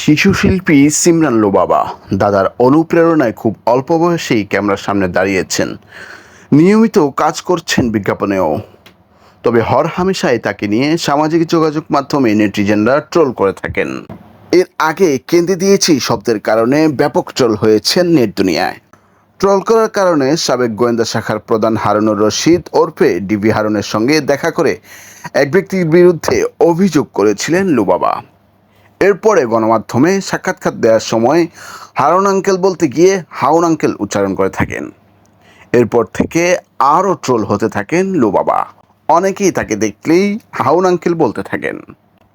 শিশু শিল্পী সিমরান লোবাবা দাদার অনুপ্রেরণায় খুব অল্প বয়সেই ক্যামেরার সামনে দাঁড়িয়েছেন। নিয়মিত কাজ করছেন বিজ্ঞাপনেও। তবে হর হামেশাই তাকে নিয়ে সামাজিক যোগাযোগ মাধ্যমে নেটিজেনরা ট্রোল করে থাকেন। এর আগে কেন্দ্রে দিয়েছি শব্দের কারণে ব্যাপক ট্রোল হয়েছেন নেট দুনিয়ায়। ট্রল করার কারণে সাবেক গোয়েন্দা শাখার প্রধান হারুনুর রশিদ ওরফে ডিবি হারুনের সঙ্গে দেখা করে এক ব্যক্তির বিরুদ্ধে অভিযোগ করেছিলেন লুবাবা এরপরে গণমাধ্যমে সাক্ষাৎকার দেওয়ার সময় হারুন আঙ্কেল বলতে গিয়ে হাউন আঙ্কেল উচ্চারণ করে থাকেন। এরপর থেকে আরও ট্রোল হতে থাকেন লুবাবা। অনেকেই তাকে দেখলেই হাউন আঙ্কেল বলতে থাকেন।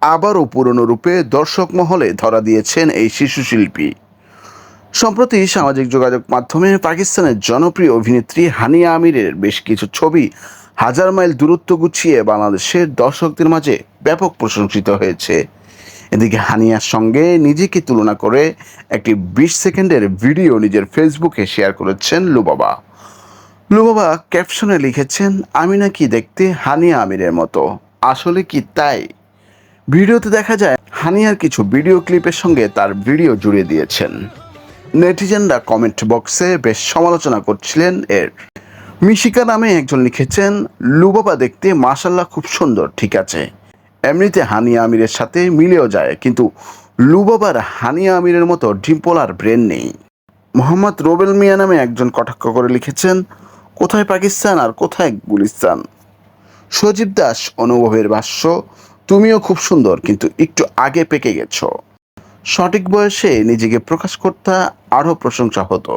আবারও পুরনো রূপে দর্শক মহলে ধরা দিয়েছেন এই শিশু শিল্পী। সম্প্রতি সামাজিক যোগাযোগ মাধ্যমে পাকিস্তানের জনপ্রিয় অভিনেত্রী হানিয়া আমিরের বেশ কিছু ছবি হাজার মাইল দূরত্ব গুছিয়ে বাংলাদেশের দর্শকদের মাঝে ব্যাপক প্রশংসিত হয়েছে। এদিকে হানিয়ার সঙ্গে নিজেকে তুলনা করে একটি বিশ সেকেন্ডের ভিডিও নিজের ফেসবুকে শেয়ার করেছেন লুবাবা। লুবাবা ক্যাপশনে লিখেছেন, আমি নাকি দেখতে হানিয়া আমিরের মতো। আসলে কি তাই? ভিডিওতে দেখা যায়, হানিয়ার কিছু ভিডিও ক্লিপের সঙ্গে তার ভিডিও জুড়ে দিয়েছেন। নেটিজেনরা কমেন্ট বক্সে বেশ সমালোচনা করছিলেন এর। মিশিকা নামে একজন লিখেছেন, লুবাবা দেখতে মাশাল্লাহ খুব সুন্দর, ঠিক আছে। এমনিতে হানিয়া আমিরের সাথে মিলেও যায়, কিন্তু লুবাবার হানিয়া আমিরের মতো ডিম্পল আর ব্রেন নেই। মোহাম্মদ রোবেল মিয়া নামে একজন কটাক্ষ করে লিখেছেন, কোথায় পাকিস্তান আর কোথায় গুলিস্তান? সজীব দাস, অনুভবের ভাষ্য, তুমিও খুব সুন্দর, কিন্তু একটু আগে পেকে গেছো। সঠিক বয়সে নিজেকে প্রকাশ করতে আরও প্রশংসা হতো।